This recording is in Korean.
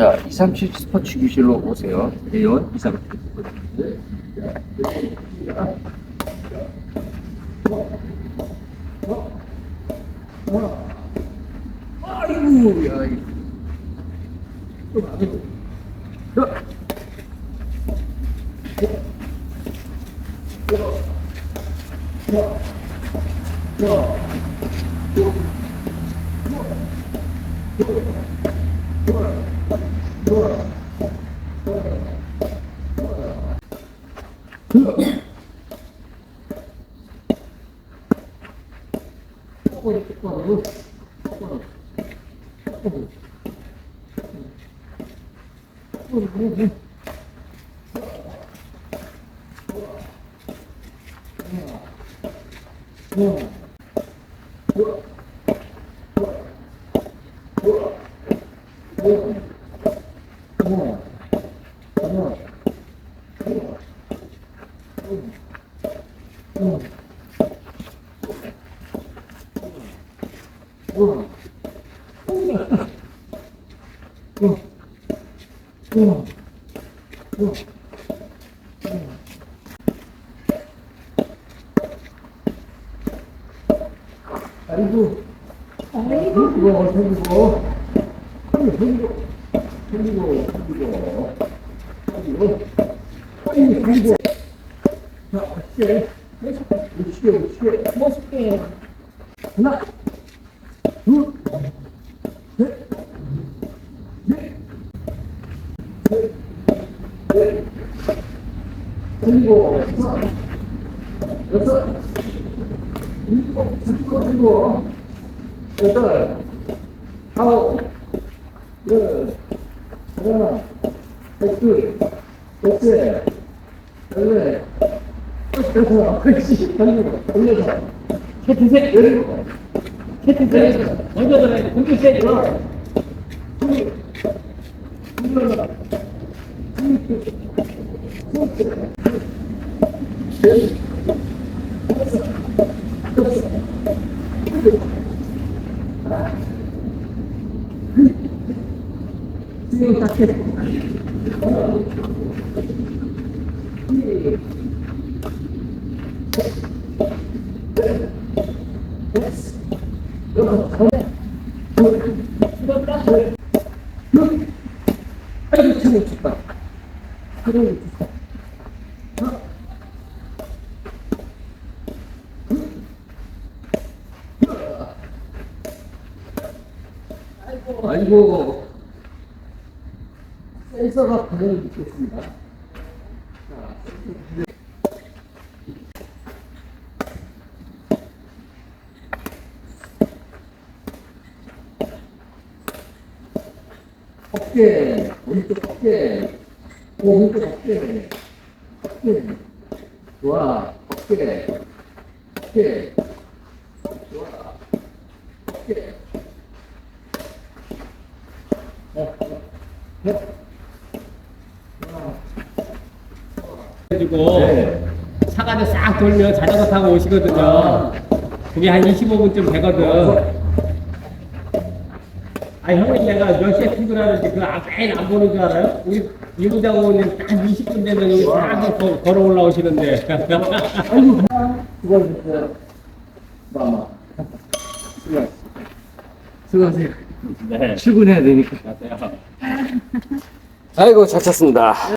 자, 237 스포츠 교실로 오세요. 예원 237 스포츠 교실. 아이고, 야, 이. ここに、ここに、ここに、ここに、ここに、ここに、Yeah. Yeah. Yeah. 좀안 해. 야. 아이고, 아이고, 생기고, 생기고, 생기고, 생기고, 생기고, 생기고, 아이고, 생기고. 자, 쉬어, 쉬어, 쉬어, 멋있게. 하나, 둘, 셋, 넷, 생기고, 여섯, 일곱, 일곱, 여덟, 아홉, 열, 하나, 백둘, 백세, 열네, 여섯, 그렇지, 열여섯, 셋셋, 열일곱, 셋셋, 먼저 들어야 돼, 공주 셋, 열, 둘, 둘, 셋, 지금 다 셋. 아이고, 참 좋다. 그래, 좋다. 아이고, 센서가 반응을 믿겠습니다. 어깨, 오른쪽 어깨, 오른쪽 어깨, 어깨, 좋아, 어깨, 어깨, 좋아, 어깨. 가지고 네. 차가지고 싹 돌면 자전거 타고 오시거든요. 아. 그게 한 25분쯤 되거든. 아 형님 내가 몇 시에 출근하는지 그거 아- 매일 안 보는 줄 알아요? 우리 이부장 오는 한 20분 되면 여기 싹 거- 걸어 올라오시는데. 아이고. 마마. 수고하세요. 네. 출근해야 되니까. 맞아요. 아이고, 잘 찼습니다.